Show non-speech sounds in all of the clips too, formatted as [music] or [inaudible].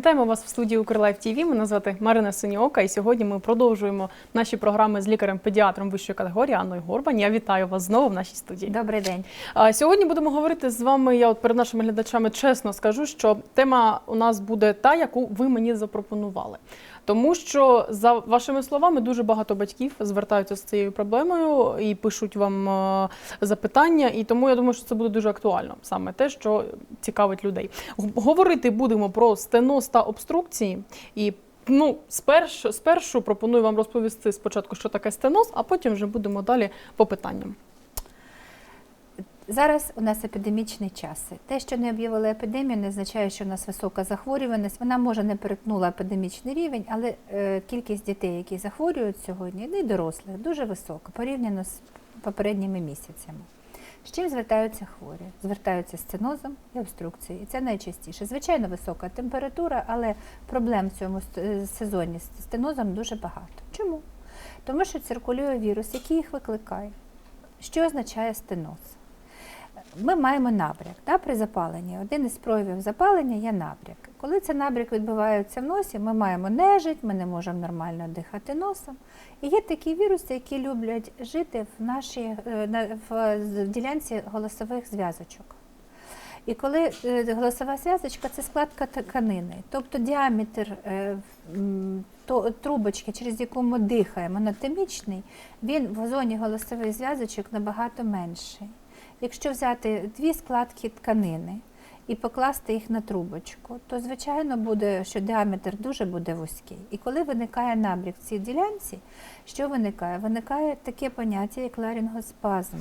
Вітаємо вас в студії Укрлайф ТВ. Мене звати Марина Синіока, і сьогодні ми продовжуємо наші програми з лікарем-педіатром вищої категорії Анною Горбань. Я вітаю вас знову в нашій студії. Добрий день. Сьогодні будемо говорити з вами. Я от перед нашими глядачами чесно скажу, що тема у нас буде та, яку ви мені запропонували. Тому що за вашими словами дуже багато батьків звертаються з цією проблемою і пишуть вам е, запитання. І тому я думаю, що це буде дуже актуально саме те, що цікавить людей. Говорити будемо про стеноз та обструкції і. Ну, спершу, спершу пропоную вам розповісти спочатку, що таке стеноз, а потім вже будемо далі по питанням. Зараз у нас епідемічні часи. Те, що не об'явили епідемію, не означає, що у нас висока захворюваність. Вона може не перетнула епідемічний рівень, але е, кількість дітей, які захворюють сьогодні, і дорослих, дуже висока порівняно з попередніми місяцями. З чим звертаються хворі? Звертаються з цинозом і обструкцією. І це найчастіше. Звичайно, висока температура, але проблем в цьому сезоні з стенозом дуже багато. Чому? Тому що циркулює вірус, який їх викликає. Що означає стеноз? Ми маємо набряк да, при запаленні. Один із проявів запалення є набряк. Коли цей набряк відбувається в носі, ми маємо нежить, ми не можемо нормально дихати носом. І є такі віруси, які люблять жити в нашій е, в, ділянці голосових зв'язочок. І коли е, голосова зв'язочка це складка тканини, тобто діаметр е, трубочки, через яку ми дихаємо, анатомічний, він в зоні голосових зв'язочок набагато менший. Якщо взяти дві складки тканини і покласти їх на трубочку, то звичайно буде, що діаметр дуже буде вузький. І коли виникає набряк в цій ділянці, що виникає? Виникає таке поняття, як ларінгоспазм.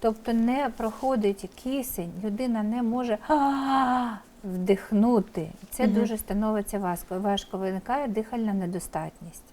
Тобто не проходить кисень, людина не може вдихнути. Це дуже становиться важко. Важко виникає дихальна недостатність.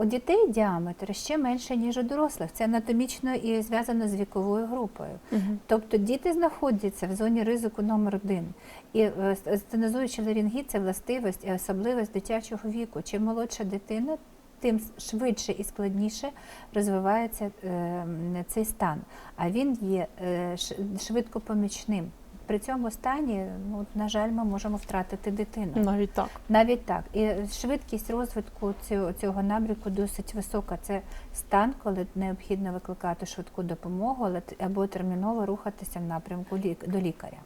У дітей діаметр ще менше, ніж у дорослих. Це анатомічно і зв'язано з віковою групою. Тобто діти знаходяться в зоні ризику номер один. І е, стенозуючий ларингіт – це властивість і особливість дитячого віку. Чим молодша дитина, тим швидше і складніше розвивається е, цей стан. А він є е, ш- швидко помічним. При цьому стані, ну, на жаль, ми можемо втратити дитину. Навіть так. Навіть так. І швидкість розвитку цього, цього набріку досить висока. Це стан, коли необхідно викликати швидку допомогу але або терміново рухатися в напрямку лік- до лікаря.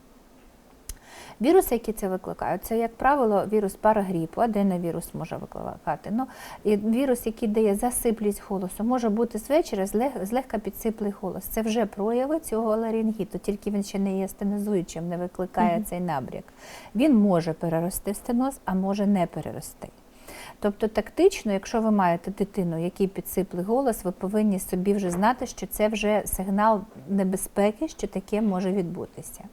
Віруси, які це викликають, це, як правило, вірус парагріпу, аденовірус може викликати. Ну, і вірус, який дає засиплість голосу, може бути з вечора злег- злегка підсиплий голос. Це вже прояви цього ларингіту, тільки він ще не є стенозуючим, не викликає Мгм. цей набряк. Він може перерости в стеноз, а може не перерости. Тобто тактично, якщо ви маєте дитину, який підсиплий голос, ви повинні собі вже знати, що це вже сигнал небезпеки, що таке може відбутися.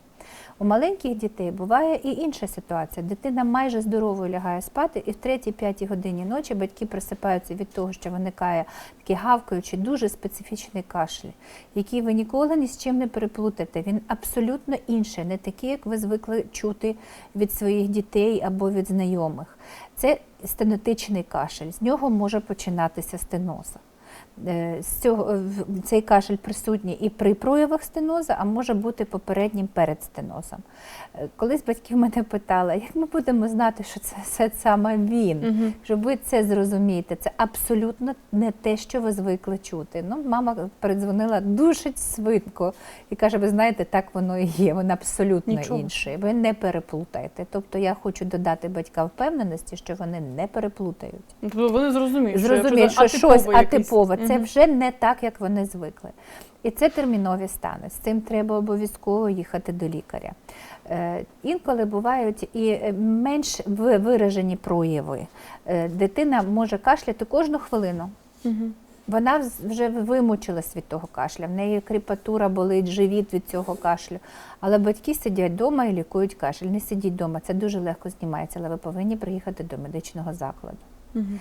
У маленьких дітей буває і інша ситуація. Дитина майже здоровою лягає спати, і в 3-5 годині ночі батьки просипаються від того, що виникає такий гавкаючий, дуже специфічний кашель, який ви ніколи ні з чим не переплутаєте. Він абсолютно інший, не такий, як ви звикли чути від своїх дітей або від знайомих. Це стенотичний кашель. З нього може починатися стеноза. Е, З цього цей кашель присутній і при проявах стеноза, а може бути попереднім перед стенозом. Е, Колись батьки мене питали, як ми будемо знати, що це все саме він. Угу. Щоб ви це зрозумієте, це абсолютно не те, що ви звикли чути. Ну, мама передзвонила дуже швидко і каже: ви знаєте, так воно і є, воно абсолютно Нічого. інше. Ви не переплутаєте. Тобто я хочу додати батькам впевненості, що вони не переплутають. Тобто вони зрозуміють, Зрозуміють, що, що щось атипове якесь. це вже не так, як вони звикли. І це термінові стани. З цим треба обов'язково їхати до лікаря. Е, Інколи бувають і е, менш виражені прояви. Е, Дитина може кашляти кожну хвилину. Мгм. Вона вже вимучилась від того кашля, в неї кріпатура болить, живіт від цього кашлю. Але батьки сидять вдома і лікують кашель. Не сидіть вдома, це дуже легко знімається, але ви повинні приїхати до медичного закладу. Мгм.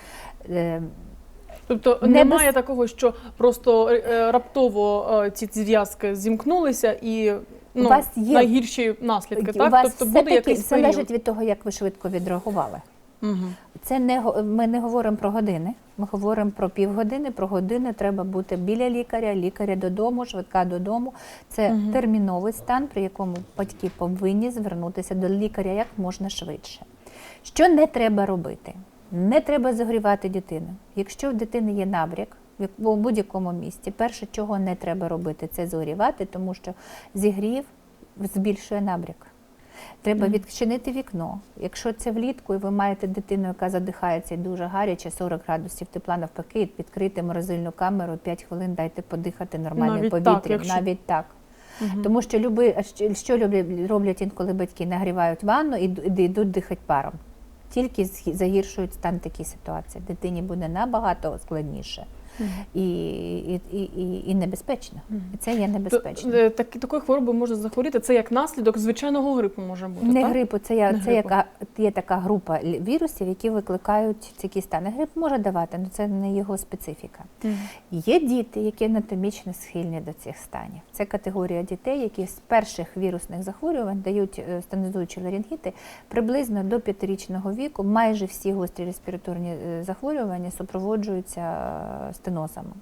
Тобто Не немає без- такого, що просто е, раптово е, ці зв'язки зімкнулися і ну, У вас є- найгірші наслідки, У так? вас тобто все буде якийсь залежить період. від того, як ви швидко відреагували. Угу. Це не ми не говоримо про години. Ми говоримо про півгодини. Про години треба бути біля лікаря, лікаря додому, швидка додому. Це Мгм. терміновий стан, при якому батьки повинні звернутися до лікаря як можна швидше. Що не треба робити? Не треба загрівати дитину. Якщо в дитини є набряк, в будь-якому місці, перше, чого не треба робити, це загрівати, тому що зігрів збільшує набряк. Треба відчинити вікно. Якщо це влітку, і ви маєте дитину, яка задихається і дуже гаряче, 40 градусів тепла навпаки, відкрити морозильну камеру, 5 хвилин дайте подихати нормальним повітрям. якщо- Навіть так. Мгм. Тому що люби, що люблять, роблять інколи батьки, нагрівають ванну і йдуть дихати паром. Тільки загіршують стан такій ситуації. Дитині буде набагато складніше. І, і, і, і, небезпечно. Це є небезпечно. е, такі- такою хворобою можна захворіти. Це як наслідок звичайного грипу може бути. Не так? грипу, це, я, Не це грипу. яка, є така група вірусів, які викликають такі стани. Грип може давати, але це не його специфіка. Є діти, які анатомічно схильні до цих станів. Це категорія дітей, які з перших вірусних захворювань дають е, стонізуючі ларінгіти приблизно до п'ятирічного віку. Майже всі гострі респіраторні е, захворювання супроводжуються стенозами.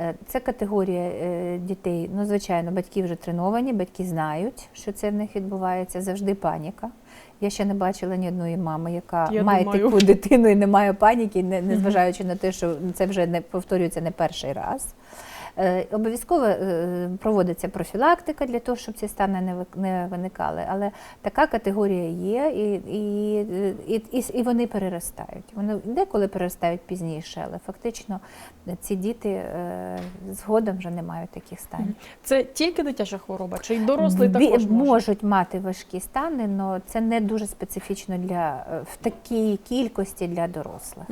Е, Це категорія е, дітей. Ну, звичайно, батьки вже треновані, батьки знають, що це в них відбувається. Завжди паніка. Я ще не бачила ні одної мами, яка Я має думаю. таку дитину і не має паніки, не, незважаючи на те, що це вже не повторюється не перший раз. Е, Обов'язково е, проводиться профілактика для того, щоб ці стани не виникали. Але така категорія є, і, і, і, і, вони переростають. Вони деколи переростають пізніше, але фактично ці діти е, згодом вже не мають таких станів. Це тільки дитяча хвороба, чи й дорослий також може? можуть мати важкі стани, але це не дуже специфічно для е, в такій кількості для дорослих.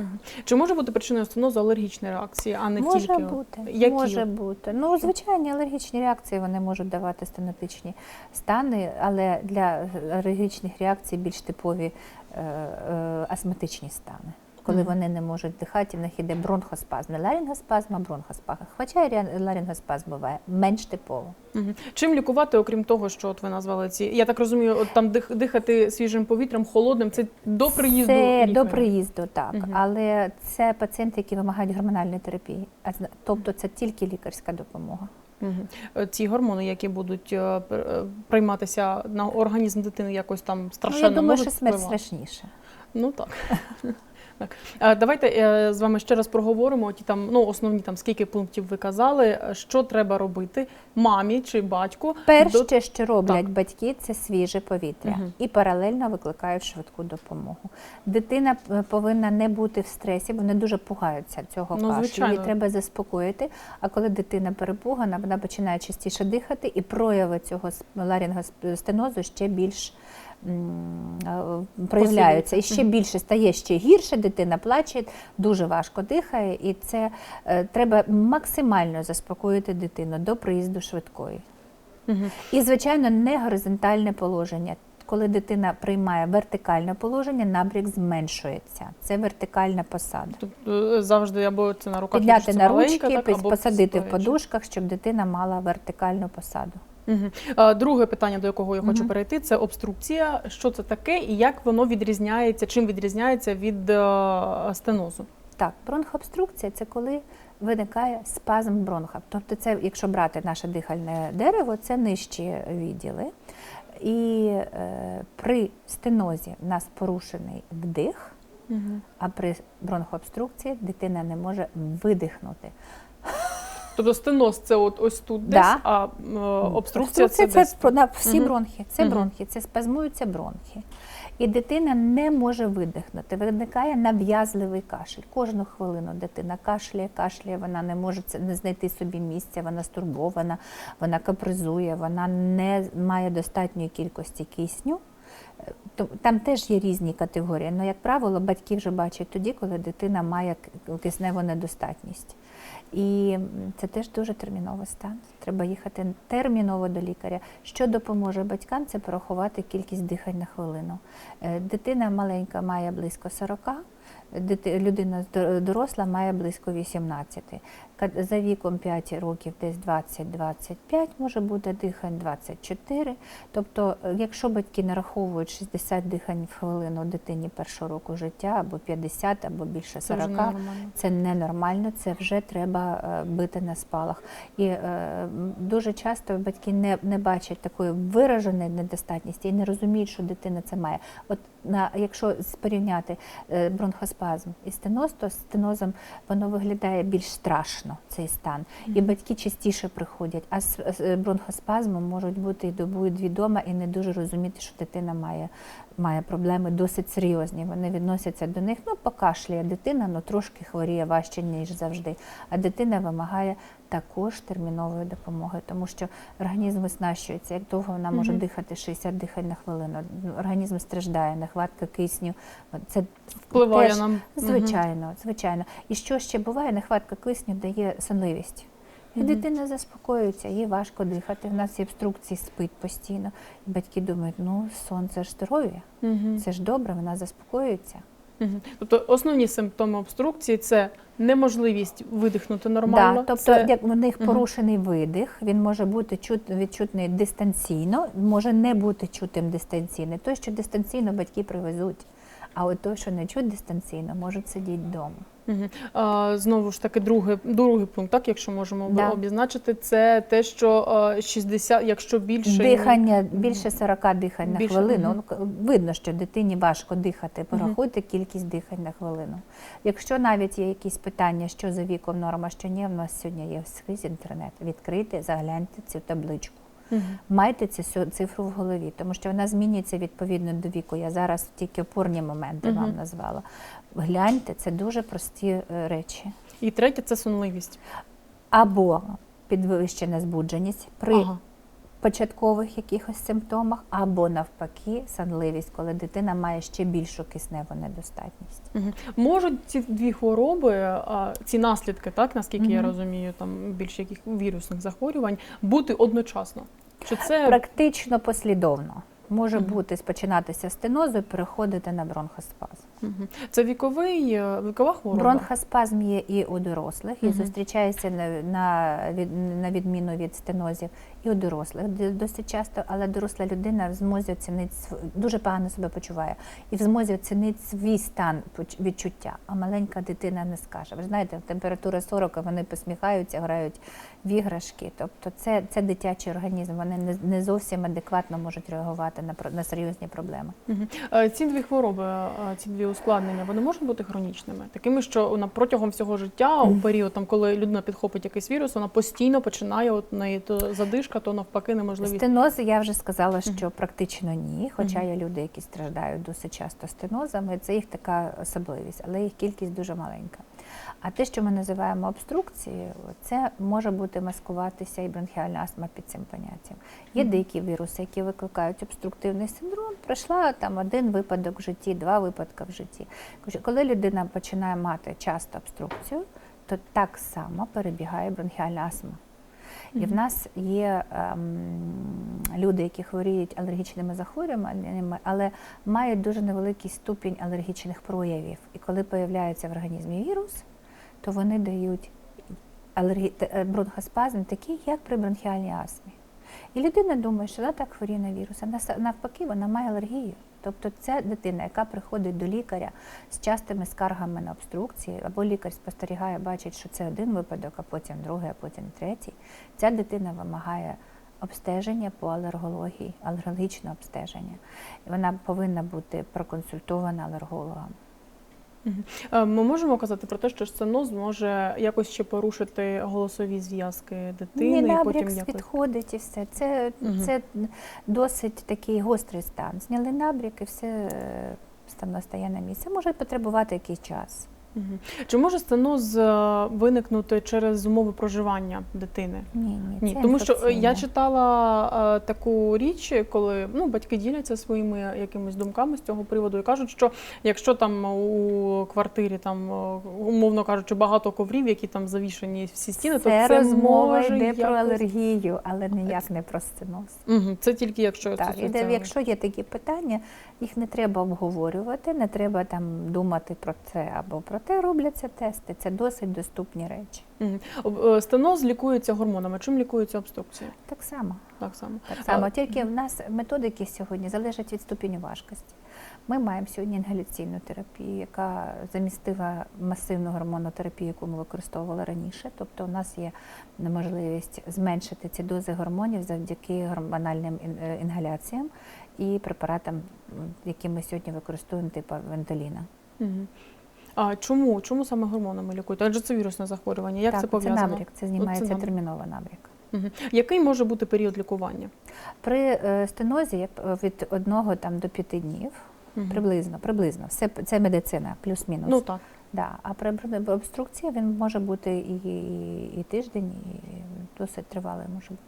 Чи може бути причиною стенозу алергічні реакції, а не може тільки бути, Які? може бути. Ну, звичайні алергічні реакції вони можуть давати стенотичні стани, але для алергічних реакцій більш типові е, е, астматичні стани. Коли вони не можуть дихати, в них іде бронхоспазм. Не ларингоспазм, а бронхоспазм. Хоча і ря- буває менш типово. Мгм. Чим лікувати, окрім того, що от ви назвали ці? Я так розумію, от там дих, дихати свіжим повітрям, холодним, це до приїзду. Це лікаря. до приїзду, так. Мгм. Але це пацієнти, які вимагають гормональної терапії. Тобто це тільки лікарська допомога. Е, Ці гормони, які будуть е, е, прийматися на організм дитини, якось там страшенно ну, я думаю, можуть що смерть впливати? страшніше. Ну так. [laughs] так. Е, Давайте е, з вами ще раз проговоримо ті там, ну, основні там скільки пунктів ви казали, е, що треба робити мамі чи батьку. Перше, до- що роблять Так. батьки, це свіже повітря Мгм. і паралельно викликають швидку допомогу. Дитина повинна не бути в стресі, вони дуже пугаються цього Ну, кашлю. звичайно. Її треба заспокоїти. А коли дитина перепугана, вона починає частіше дихати, і прояви цього ларингостенозу ще більш проявляються. І ще більше стає ще гірше, дитина плаче, дуже важко дихає, і це е, треба максимально заспокоїти дитину до приїзду швидкої. І, звичайно, не горизонтальне положення. Коли дитина приймає вертикальне положення, набряк зменшується. Це вертикальна посада. Тобто е, завжди або це на руках, Підняти на маленька, ручки, так, або посадити в подушках, щоб дитина мала вертикальну посаду. Друге питання, до якого я хочу перейти, це обструкція. Що це таке і як воно відрізняється, чим відрізняється від е, стенозу? Так, бронхообструкція це коли виникає спазм бронха. Тобто, це, якщо брати наше дихальне дерево, це нижчі відділи. І е, при стенозі в нас порушений вдих, а при бронхообструкції дитина не може видихнути. Тобто стеноз це от ось тут Да. десь, а е, обструкція це, це, десь. про- на всі Мгм. бронхи. Це Мгм. бронхи, це спазмуються бронхи. І дитина не може видихнути. Виникає нав'язливий кашель. Кожну хвилину дитина кашляє, кашляє, вона не може це не знайти собі місця, вона стурбована, вона капризує, вона не має достатньої кількості кисню. Е, то- Там теж є різні категорії, але, як правило, батьки вже бачать тоді, коли дитина має к- кисневу недостатність. І це теж дуже терміновий стан. Треба їхати терміново до лікаря. Що допоможе батькам, це порахувати кількість дихань на хвилину. Е, Дитина маленька має близько 40, дити- людина доросла має близько 18. За віком 5 років десь 20-25, може бути дихань 24. Тобто, якщо батьки нараховують 60 дихань в хвилину дитині першого року життя, або 50, або більше 40, вже ненормально. це ненормально, це вже треба е, бити на спалах. І е, дуже часто батьки не, не бачать такої вираженої недостатності і не розуміють, що дитина це має. От на якщо порівняти е, бронхоспазм і стеноз, то стенозом воно виглядає більш страшно цей стан. І батьки частіше приходять, а з з бронхоспазмом можуть бути і добу, і дві дома, і не дуже розуміти, що дитина має, має проблеми досить серйозні. Вони відносяться до них. Ну, покашляє дитина, ну трошки хворіє важче, ніж завжди. А дитина вимагає також термінової допомоги, тому що організм виснащується. Як довго вона може Мгм. дихати 60 дихань на хвилину. Організм страждає, нехватка кисню. Це Впливає теж, нам. Звичайно, звичайно. І що ще буває, нехватка кисню дає сонливість. І дитина заспокоюється, їй важко дихати. В нас є обструкції, спить постійно. І батьки думають, ну сон це ж здоров'я, це ж добре, вона заспокоюється. Тобто основні симптоми обструкції це неможливість видихнути нормально. Да, тобто, це... як в них порушений видих, він може бути чут, відчутний дистанційно, може не бути чутим дистанційно. Той, що дистанційно батьки привезуть, а от той, що не чуть дистанційно, можуть сидіти вдома. А, знову ж таки, другий, другий пункт, так, якщо можемо Да. обізначити, це те, що а, 60, якщо більше Дихання більше 40 дихань Більше, на хвилину. Ну, к- Видно, що дитині важко дихати. Порахуйте кількість дихань на хвилину. Якщо навіть є якісь питання, що за віком норма, що ні, в нас сьогодні є скрізь інтернет. Відкрийте, загляньте цю табличку. Мгм. Майте цю цифру в голові, тому що вона змінюється відповідно до віку. Я зараз тільки опорні моменти вам назвала. Гляньте, це дуже прості е, речі. І третє це сонливість. Або підвищена збудженість при Ага. Початкових якихось симптомах, або навпаки, сонливість, коли дитина має ще більшу кисневу недостатність. Мгм. Можуть ці дві хвороби, а, ці наслідки, так наскільки я розумію, там більше яких вірусних захворювань, бути одночасно. Чи це Практично послідовно може Мгм. бути спочинатися стенозу і переходити на бронхоспазм. Це віковий е, вікова хвороба? Бронхоспазм є і у дорослих, і зустрічається на, на, від, на відміну від стенозів, і у дорослих досить часто, але доросла людина в змозі оцінити дуже погано себе почуває і в змозі оцінити свій стан відчуття. А маленька дитина не скаже. Ви знаєте, температура 40, вони посміхаються, грають в іграшки. Тобто це, це дитячий організм. Вони не, не зовсім адекватно можуть реагувати на, на серйозні проблеми. Е, Ці дві хвороби, е, ці дві ускладнення, вони можуть бути хронічними, такими, що вона протягом всього життя, у період, там, коли людина підхопить якийсь вірус, вона постійно починає от неї то задишка, то навпаки неможливість. Стенози я вже сказала, що Мгм. практично ні. Хоча Мгм. є люди, які страждають досить часто стенозами, це їх така особливість, але їх кількість дуже маленька. А те, що ми називаємо обструкцією, це може бути маскуватися і бронхіальна астма під цим поняттям. Є деякі віруси, які викликають обструктивний синдром. Пройшла там один випадок в житті, два випадки в житті. Коли людина починає мати часто обструкцію, то так само перебігає бронхіальна астма. І в нас є ем, люди, які хворіють алергічними захворюваннями, але мають дуже невеликий ступінь алергічних проявів. І коли появляється в організмі вірус, то вони дають алергі... е, бронхоспазм такий, як при бронхіальній астмі. І людина думає, що вона так хворіє на вірус, а навпаки, вона має алергію. Тобто це дитина, яка приходить до лікаря з частими скаргами на обструкції, або лікар спостерігає, бачить, що це один випадок, а потім другий, а потім третій. Ця дитина вимагає обстеження по алергології, алергологічне обстеження. Вона повинна бути проконсультована алергологом. Е, Ми можемо казати про те, що сценоз може якось ще порушити голосові зв'язки дитини, Ні, і потім якось. відходить і все. Це, угу. це досить такий гострий стан. Зняли набрік і все стане стає на місце. Може потребувати якийсь час. Чи може стеноз е, виникнути через умови проживання дитини? Ні, ні, Ні, це тому що е, я читала е, таку річ, коли ну батьки діляться своїми якимись думками з цього приводу і кажуть, що якщо там у квартирі там е, умовно кажучи багато коврів, які там завішані всі стіни, то Це це розмова може йде якось... про алергію, але ніяк не про стеноз. Угу, це тільки якщо Так, це, іде, це... якщо є такі питання, їх не треба обговорювати, не треба там думати про це або про те. Робляться тести. Це досить доступні речі. Мгм. Е, стеноз лікується гормонами. Чим лікується обструкція? Так само. Так само. Так само, А, тільки в нас методики сьогодні залежать від ступеню важкості. Ми маємо сьогодні інгаляційну терапію, яка замістила масивну гормонотерапію, яку ми використовували раніше. Тобто, у нас є можливість зменшити ці дози гормонів завдяки гормональним е, інгаляціям. І препаратам, які ми сьогодні використовуємо, типу вентоліна. А чому? Чому саме гормонами лікують? Адже це вірусне захворювання. Як так, це пов'язано? Ну, набряк, це знімається набряк. терміново набряк. Мгм. Який може бути період лікування? При е, стенозі е, від 1 там, до 5 днів, Мгм. приблизно, приблизно. Все, це медицина, плюс-мінус. Ну так. Да. А при при обструкції він може бути і, і, і тиждень, і досить тривалий може бути.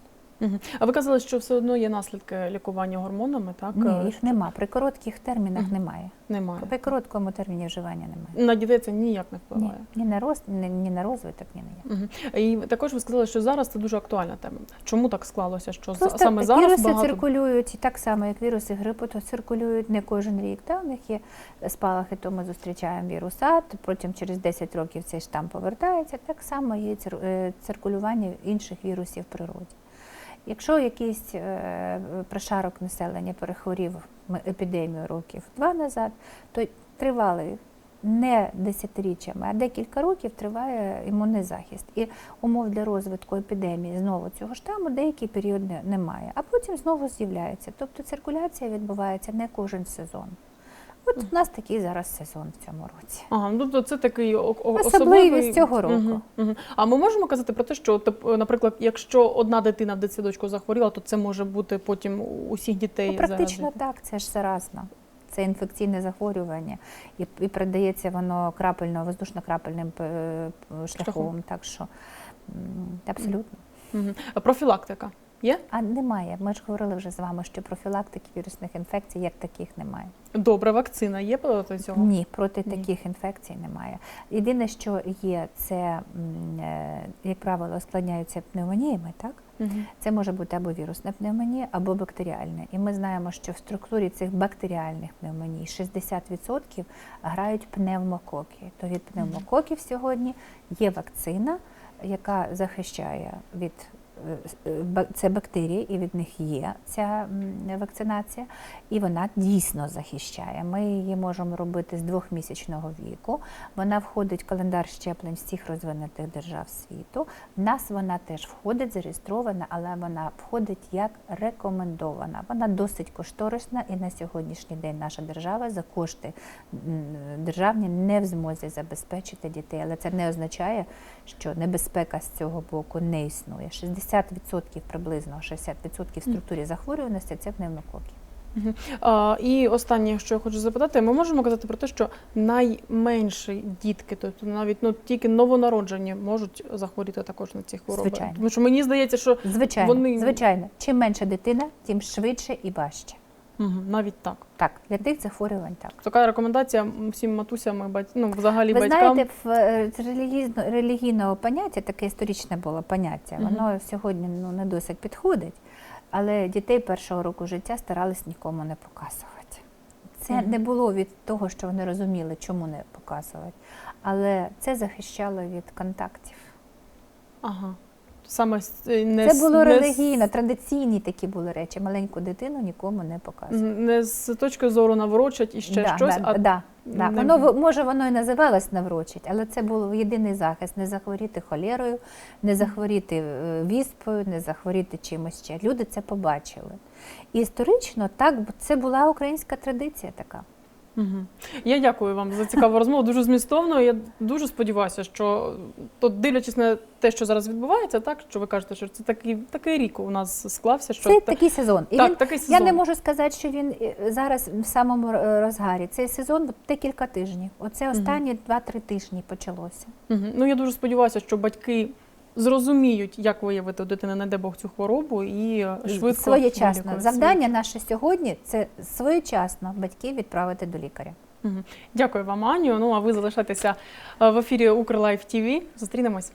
А ви казали, що все одно є наслідки лікування гормонами, так? Ні, Е, їх нема. При коротких термінах немає. Немає. При короткому терміні вживання немає. На дітей це ніяк не впливає. ні, на рост, ні, ні на розвиток, ні на як. І також ви сказали, що зараз це дуже актуальна тема. Чому так склалося? Що Просто саме зараз віруси багато циркулюють і так само, як віруси грипу, то циркулюють не кожен рік. Та? У них є спалахи, то ми зустрічаємо вірус А, потім через 10 років цей штам повертається. Так само є е, циркулювання інших вірусів в природі. Якщо якийсь е, прошарок населення перехворів епідемію років два назад, то тривалий не десятиріччями, а декілька років триває імунний захист. І умов для розвитку епідемії знову цього штаму деякий період немає, а потім знову з'являється. Тобто циркуляція відбувається не кожен сезон. От у нас такий зараз сезон в цьому році. Ага, ну тобто це такий Особливість особливий... цього року. Мгм, мгм. А ми можемо казати про те, що, тип- наприклад, якщо одна дитина в дитсадочку захворіла, то це може бути потім у усіх дітей Ну, практично заразити? так, це ж заразно. Це інфекційне захворювання, і, і передається воно крапельно, воздушно-крапельним е, шляхом. Так що абсолютно. А профілактика є? А немає. Ми ж говорили вже з вами, що профілактики вірусних інфекцій як таких немає. Добре, вакцина є проти цього? Ні, проти Ні. таких інфекцій немає. Єдине, що є, це, е, як правило, складняються пневмоніями, так? Мгм. Це може бути або вірусна пневмонія, або бактеріальна. І ми знаємо, що в структурі цих бактеріальних пневмоній 60% грають пневмококи. То від пневмококів сьогодні є вакцина, яка захищає від це бактерії, і від них є ця вакцинація, і вона дійсно захищає. Ми її можемо робити з двохмісячного віку. Вона входить в календар щеплень всіх розвинутих держав світу. В нас вона теж входить, зареєстрована, але вона входить як рекомендована. Вона досить кошторисна, і на сьогоднішній день наша держава за кошти державні не в змозі забезпечити дітей. Але це не означає, що небезпека з цього боку не існує. 60% приблизно 60% в структурі захворюваності це пневмококи. А, і останнє, що я хочу запитати, ми можемо казати про те, що найменші дітки, тобто навіть ну тільки новонароджені, можуть захворіти також на ці хвороби. Звичайно. Тому що мені здається, що Звичайно, Вони- звичайно, чим менша дитина, тим швидше і важче. Мгм, навіть так. Так, для тих захворювань так. Така рекомендація всім матусям і ну, взагалі Ви батькам. знаєте, в е, з релігійно, релігійного поняття, таке історичне було поняття, Мгм. воно сьогодні ну, не досить підходить, але дітей першого року життя старались нікому не показувати. Це Мгм. не було від того, що вони розуміли, чому не показувати, але це захищало від контактів. Ага. Саме не Це було не релігійно, традиційні такі були речі. Маленьку дитину нікому не показувати. Не з точки зору наворочать і ще да, щось, да, а да, да. не- Воно може воно і називалось наврочить, але це був єдиний захист: не захворіти холерою, не захворіти е, віспою, не захворіти чимось ще. Люди це побачили. І історично так це була українська традиція така. Мгм. Я дякую вам за цікаву розмову. Дуже змістовно. Я дуже сподіваюся, що то дивлячись на те, що зараз відбувається, так що ви кажете, що це такий такий рік у нас склався. Що Це та- такий сезон. І так, він, такий я не можу сказати, що він е, зараз в самому е, розгарі. Цей сезон декілька тижнів. Оце останні 2-3 тижні почалося. Мгм. Ну я дуже сподіваюся, що батьки зрозуміють, як виявити у дитини, не де Бог, цю хворобу і е, швидко своєчасно. Завдання наше сьогодні це своєчасно батьків відправити до лікаря. Дякую вам, Аню. Ну а ви залишайтеся е, в ефірі Укрлайф ТВ. Зустрінемось.